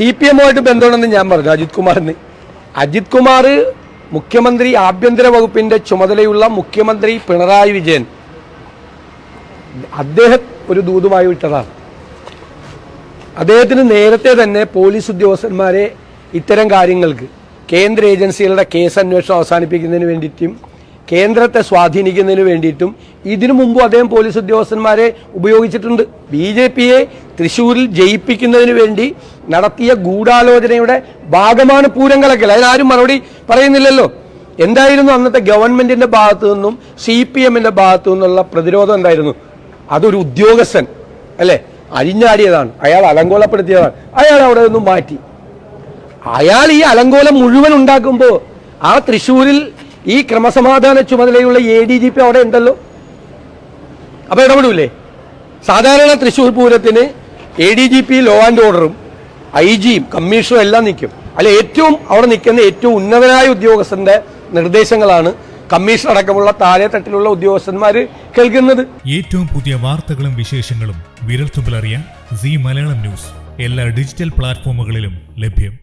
C P എമ്മുമായിട്ട് ബന്ധമുണ്ടെന്ന് ഞാൻ പറഞ്ഞു. അജിത് കുമാറിന്. അജിത് കുമാർ മുഖ്യമന്ത്രി ആഭ്യന്തര വകുപ്പിന്റെ ചുമതലയുള്ള മുഖ്യമന്ത്രി പിണറായി വിജയൻ. അദ്ദേഹം ഒരു ദൂതുമായി വിട്ടതാണ്. അദ്ദേഹത്തിന് നേരത്തെ തന്നെ പോലീസ് ഉദ്യോഗസ്ഥന്മാരെ ഇത്തരം കാര്യങ്ങൾക്ക് കേന്ദ്ര ഏജൻസികളുടെ കേസ് അന്വേഷണം അവസാനിപ്പിക്കുന്നതിന് വേണ്ടിയിട്ടും കേന്ദ്രത്തെ സ്വാധീനിക്കുന്നതിന് വേണ്ടിയിട്ടും ഇതിനു മുമ്പും അദ്ദേഹം പോലീസ് ഉദ്യോഗസ്ഥന്മാരെ ഉപയോഗിച്ചിട്ടുണ്ട്. ബി ജെ പിയെ തൃശ്ശൂരിൽ ജയിപ്പിക്കുന്നതിന് വേണ്ടി നടത്തിയ ഗൂഢാലോചനയുടെ ഭാഗമാണ് പൂരങ്ങളൊക്കെ അതിനാരും മറുപടി പറയുന്നില്ലല്ലോ. എന്തായിരുന്നു അന്നത്തെ ഗവൺമെന്റിന്റെ ഭാഗത്തു നിന്നും സി പി എമ്മിന്റെ ഭാഗത്തു നിന്നുള്ള പ്രതിരോധം എന്തായിരുന്നു? അതൊരു ഉദ്യോഗസ്ഥൻ അല്ലേ? അരിഞ്ഞാടിയതാണ്. അയാൾ അലങ്കോലപ്പെടുത്തിയതാണ്. അയാൾ അവിടെ നിന്നും മാറ്റി. അയാൾ ഈ അലങ്കോലം മുഴുവൻ ഉണ്ടാക്കുമ്പോൾ ആ തൃശ്ശൂരിൽ ഈ ക്രമസമാധാന ചുമതലയുള്ള എ ഡി ജി പി അവിടെ ഉണ്ടല്ലോ. അപ്പൊ ഇടപെടൂലേ? സാധാരണ തൃശ്ശൂർ പൂരത്തിന് A D G P law and ഓർഡറും ഐ ജിയും കമ്മീഷണറും എല്ലാം നിൽക്കും അല്ല ഏറ്റവും അവിടെ നിൽക്കുന്ന ഏറ്റവും ഉന്നതനായ ഉദ്യോഗസ്ഥന്റെ നിർദ്ദേശങ്ങളാണ് കമ്മീഷൻ അടക്കമുള്ള താഴെ തട്ടിലുള്ള ഉദ്യോഗസ്ഥന്മാർ കേൾക്കുന്നത്. ഏറ്റവും പുതിയ വാർത്തകളും വിശേഷങ്ങളും വിരൽത്തുമ്പിൽ അറിയാൻ സി മലയാളം ന്യൂസ്. എല്ലാ ഡിജിറ്റൽ പ്ലാറ്റ്ഫോമുകളിലും ലഭ്യം.